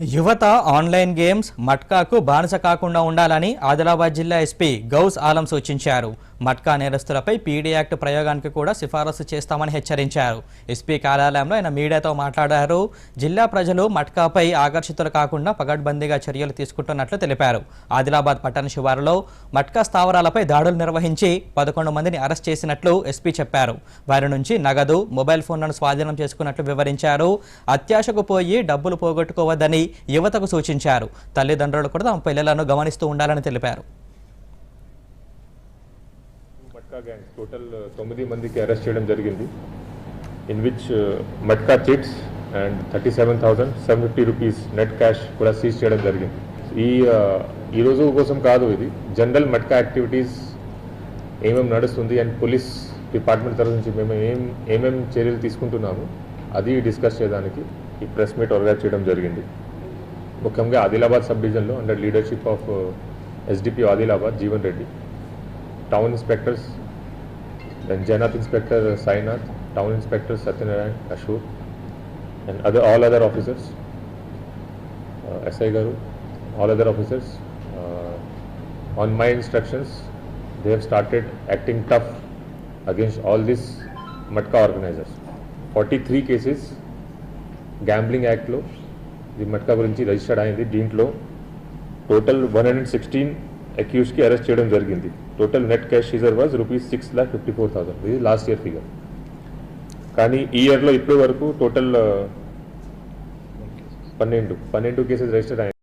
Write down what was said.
యువత online games మట్కాకు బానిస కాకుండా ఉండాలని ఆదిలాబాద్ జిల్లా ఎస్పీ గౌస్ ఆలం సూచించారు. మట్కా నేరస్తులపై పీడీ యాక్ట్ ప్రయోగానికి కూడా సిఫారసు చేస్తామని హెచ్చరించారు. ఎస్పీ కార్యాలయంలో ఆయన మీడియాతో మాట్లాడారు. జిల్లా ప్రజలు మట్కాపై ఆకర్షితులు కాకుండా పగడ్బందీగా చర్యలు తీసుకుంటున్నట్లు తెలిపారు. ఆదిలాబాద్ పట్టణ శివారులో మట్కా స్థావరాలపై దాడులు నిర్వహించి పదకొండు మందిని అరెస్ట్ చేసినట్లు ఎస్పీ చెప్పారు. వారి నుంచి నగదు మొబైల్ ఫోన్లను స్వాధీనం చేసుకున్నట్లు వివరించారు. అత్యాశకు పోయి డబ్బులు పోగొట్టుకోవద్దని యువతకు సూచించారు. తల్లిదండ్రులు కూడా తమ పిల్లలను గమనిస్తూ ఉండాలని తెలిపారు. మట్కా టోటల్ తొమ్మిది మందికి అరెస్ట్ చేయడం జరిగింది. In which uh, matka chits and thirty seven thousand seven fifty rupees net cash కూడా సీజ్ చేయడం జరిగింది. ఈ ఈరోజు ఈ రోజు కోసం కాదు ఇది. జనరల్ మట్కా యాక్టివిటీస్ ఏమేమి నడుస్తుంది అండ్ పోలీస్ డిపార్ట్మెంట్ తరఫు నుంచి మేము ఏం ఏమేమి చర్యలు తీసుకుంటున్నాము అది డిస్కస్ చేయడానికి ఈ ప్రెస్ మీట్ ఆర్గనైజ్ చేయడం జరిగింది. ముఖ్యంగా ఆదిలాబాద్ సబ్ డివిజన్లో under leadership of SDP Adilabad Jeevan Reddy town inspectors, then Janath Inspector Sainath, Town Inspector Satyanarayan Ashur, and other all other officers, uh, SI Garu, all other officers. Uh, on my instructions, they have started acting tough against all these Matka organizers. 43 cases gambling యాక్ట్లో ఇది మట్కా గురించి registered అయింది. దీంట్లో total one hundred sixteen అక్యూస్కి arrest చేయడం జరిగింది. Total net cash seizure was rupees six lakh fifty four thousand ఇది last year figure కానీ ఈ ఇయర్లో ఇప్పటి వరకు టోటల్ uh, పన్నెండు పన్నెండు కేసెస్ రిజిస్టర్ అయ్యాయి.